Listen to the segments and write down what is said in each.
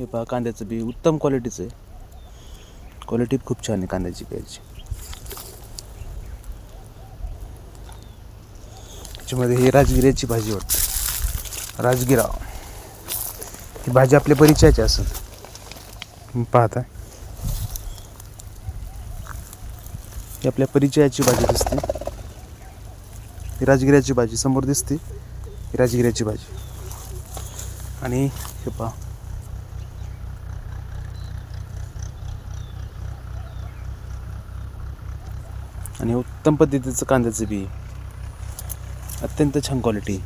हे पहा कांद्याचं बी उत्तम क्वालिटीचं आहे. क्वालिटी खूप छान आहे कांद्याची प्यायची. त्याच्यामध्ये ही राजगिऱ्याची भाजी वाटते. राजगिरा. ही भाजी आपल्या परिचयाची असेल. पाहता ही आपल्या परिचयाची भाजी दिसते. ही राजगिऱ्याची भाजी समोर दिसते. ही राजगिऱ्याची भाजी. आणि हे पहा आणि उत्तम पद्धतीचं कांद्याचं बी. अत्यंत छान क्वालिटी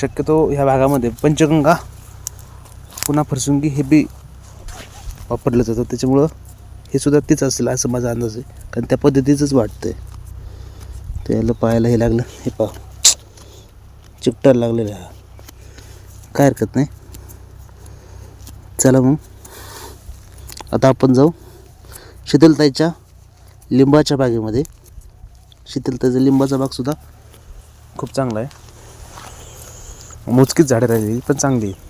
शक्यतो ह्या भागामध्ये पंचगंगा पुन्हा फरसुंगी हे बी वापरलं जातं. त्याच्यामुळं हे सुद्धा तेच असेल असं माझा अंदाज आहे. कारण त्या पद्धतीचंच वाटतंय. त्याला पाहायला हे लागलं. हे पा चिकटायला लागलेलं आहे. काय हरकत नाही. चला मग. आता आपण जाऊ. शीतलताईच्या लिंबाच्या बागेमध्ये. शीतलताईचा लिंबाचा बागसुद्धा खूप चांगला आहे. मोजकीच झाडं राहिली पण चांगली आहे.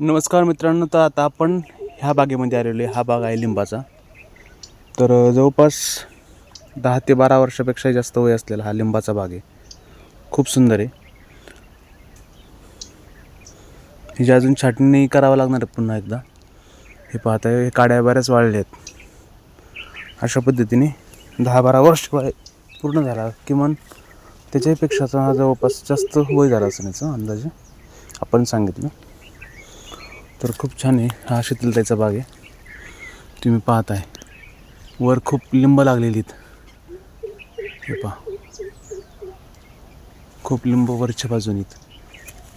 नमस्कार मित्रांनो तर आता आपण ह्या बागेमध्ये आलेलो आहे. हा बाग आहे लिंबाचा. तर जवळपास दहा ते बारा वर्षापेक्षा जास्त वय असलेला हा लिंबाचा बाग आहे. खूप सुंदर आहे. हिची अजून छाटणी करावं लागणार आहे पुन्हा एकदा. हे पाहता हे काड्या बऱ्याच वाढल्या आहेत अशा पद्धतीने दहा बारा वर्ष वय पूर्ण झाला. किमान त्याच्यापेक्षाचा हा जवळपास जास्त वय झाला असं याचा अंदाजे. आपण सांगितलं. तर खूप छान आहे हा शीतलताईचा बाग आहे. तुम्ही पाहत आहे वर खूप लिंब लागलेली आहेत हे पहा. खूप लिंब वरच्या बाजून आहेत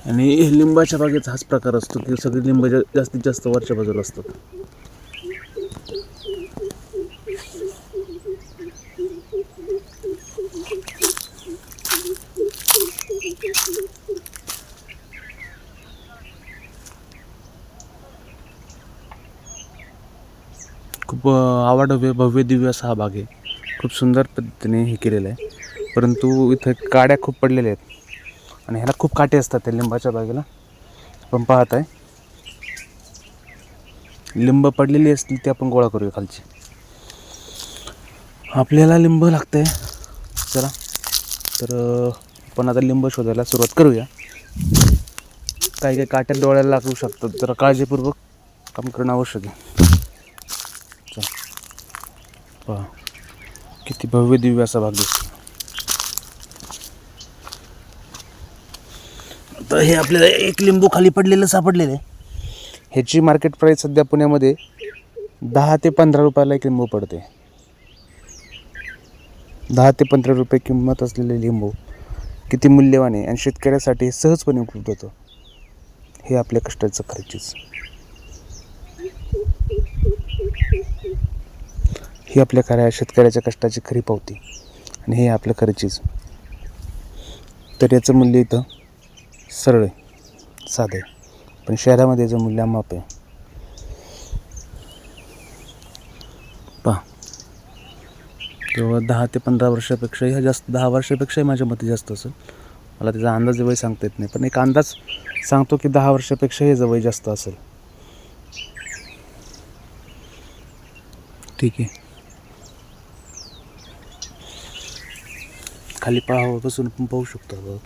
आणि लिंबाच्या बागेचा हाच प्रकार असतो की सगळे लिंब जा- जास्तीत जास्त वरच्या बाजूला असतात. खूप आवडव्य भव्य दिव्य असा हा बाग आहे. खूप सुंदर पद्धतीने हे केलेलं आहे. परंतु इथं काड्या खूप पडलेल्या आहेत. आणि ह्याला खूप काटे असतात त्या लिंबाच्या बागेला. आपण पाहत आहे लिंब पडलेली असतील ते आपण गोळा करूया खालची. आपल्याला लिंब लागतं आहे चला. तर आपण आता लिंब शोधायला सुरुवात करूया. काही काही काट्या डोळ्याला लागू शकतात. जरा काळजीपूर्वक काम करणं आवश्यक आहे. चला. पहा. किती भव्य दिव्य असा भाग दिसतो तर हे आपल्याला एक लिंबू खाली पडलेलं सापडलेलं आहे. ह्याची मार्केट प्राईस सध्या पुण्यामध्ये दहा ते पंधरा रुपयाला एक लिंबू पडते. दहा ते पंधरा रुपये किंमत असलेले लिंबू किती मूल्यवान आहे आणि शेतकऱ्यासाठी सहजपणे उपलब्ध होतं. हे आपल्या कष्टाचं खर्चीच. ही आपल्या खऱ्या शेतकऱ्याच्या कष्टाची खरी पावती आणि हे आपलं खर्चीच. तर याचं मूल्य इथं सरळ आहे. साधं पण शहरामध्ये याचं मूल्यमाप आहे. पहा. जवळ दहा ते पंधरा वर्षापेक्षा ह्या जास्त दहा वर्षापेक्षाही माझ्या मते जास्त असेल. मला त्याचा अंदाज वय सांगता येत नाही. पण एक अंदाज सांगतो की दहा वर्षापेक्षा हे वय जास्त असेल. ठीक आहे. खाली पहावं बसून पण पाहू शकतो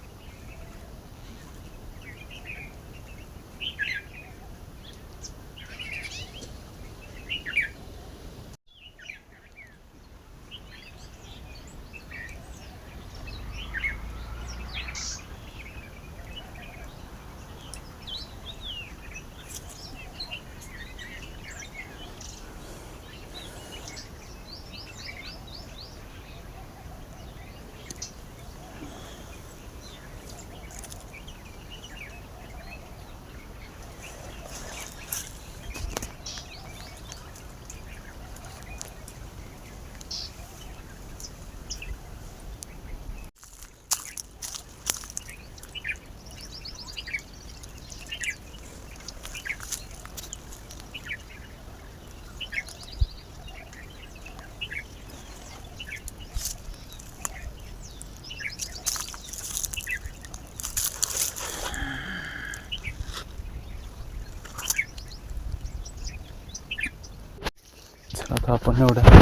आता आपण एवढं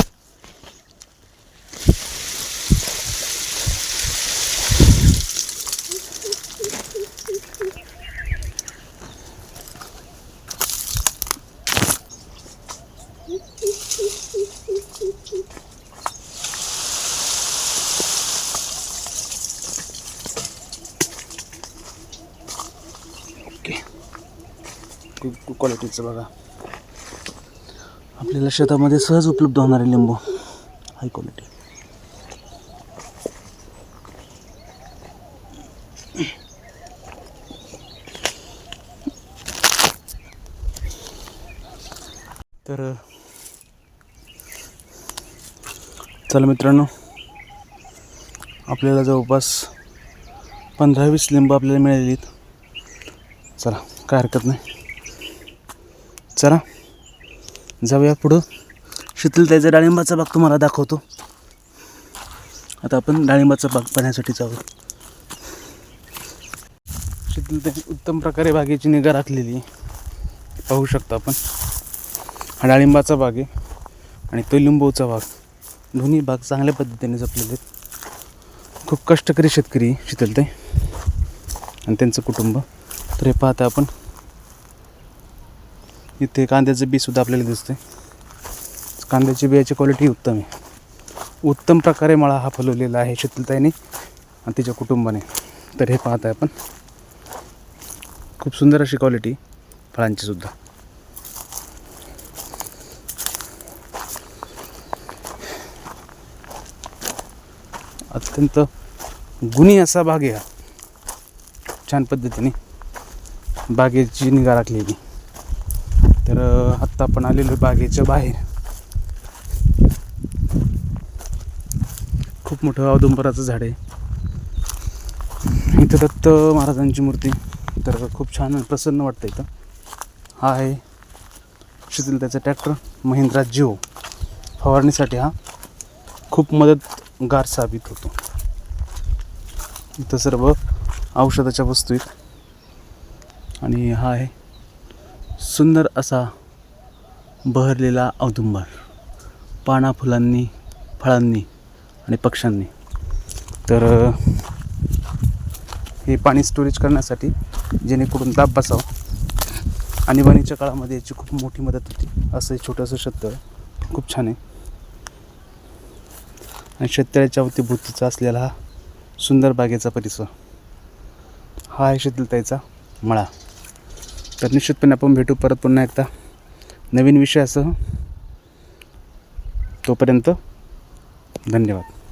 ओके. क्वालिटीचं बघा. आपल्याला शेतामध्ये सहज उपलब्ध होणारे लिंबू. हाय क्वालिटी तर चला मित्रांनो आपल्याला जवळपास पंधरा वीस लिंबू आपल्याला मिळालेली चला काय हरकत नाही. चला. जाऊया पुढं. शीतलताईचा डाळिंबाचा बाग तुम्हाला दाखवतो. आता आपण डाळिंबाचा बाग पाहण्यासाठी जाऊ शीतलताई उत्तम प्रकारे बागेची निगा राखलेली आहे. पाहू शकता आपण. हा डाळिंबाचा बाग आहे आणि तो लिंबूचा बाग. दोन्ही बाग चांगल्या पद्धतीने जपलेले आहेत. खूप कष्टकरी शेतकरी आहे शीतलताई आणि त्यांचं कुटुंब. तर हे पाहता आपण. इथे कांद्याचं बी सुद्धा आपल्याला दिसते कांद्याची बियाची क्वालिटी उत्तम आहे. उत्तम प्रकारे मळा हा फलवलेला आहे शीतलताईने आणि तिच्या कुटुंबाने. तर हे पाहत आहे आपण. खूप सुंदर अशी क्वालिटी फळांची सुद्धा. अत्यंत गुणी असा बाग आहे हा. छान पद्धतीने बागेची निगा राखलेली. तर आत्ता आपण आलेलो बागेच्या बाहेर. खूप मोठं औदुंबराचं झाड आहे. इथं दत्त महाराजांची मूर्ती. तर खूप छान प्रसन्न वाटतं इथं. हा आहे शीतलताचा ट्रॅक्टर महिंद्रा जिओ. फवारणीसाठी हा खूप मदतगार साबित होतो. इथं सर्व औषधाच्या वस्तू आहेत. आणि हा आहे सुंदर असा बहरलेला औदुंबर. पाना फुलांनी फळांनी आणि पक्ष्यांनी. तर हे पाणी स्टोरेज करण्यासाठी जेणेकरून दाब बसावं. आणीबाणीच्या काळामध्ये याची खूप मोठी मदत होती. असं छोटंसं शेततळ खूप छान आहे. आणि शेततळ्याच्या अवतीभोवतीचा असलेला हा सुंदर बागेचा परिसर. हा आहे शीतलताईचा मळा. तर निश्चितपणे आपण भेटू परत पुन्हा एकदा. नवीन विषयासह तोपर्यंत धन्यवाद.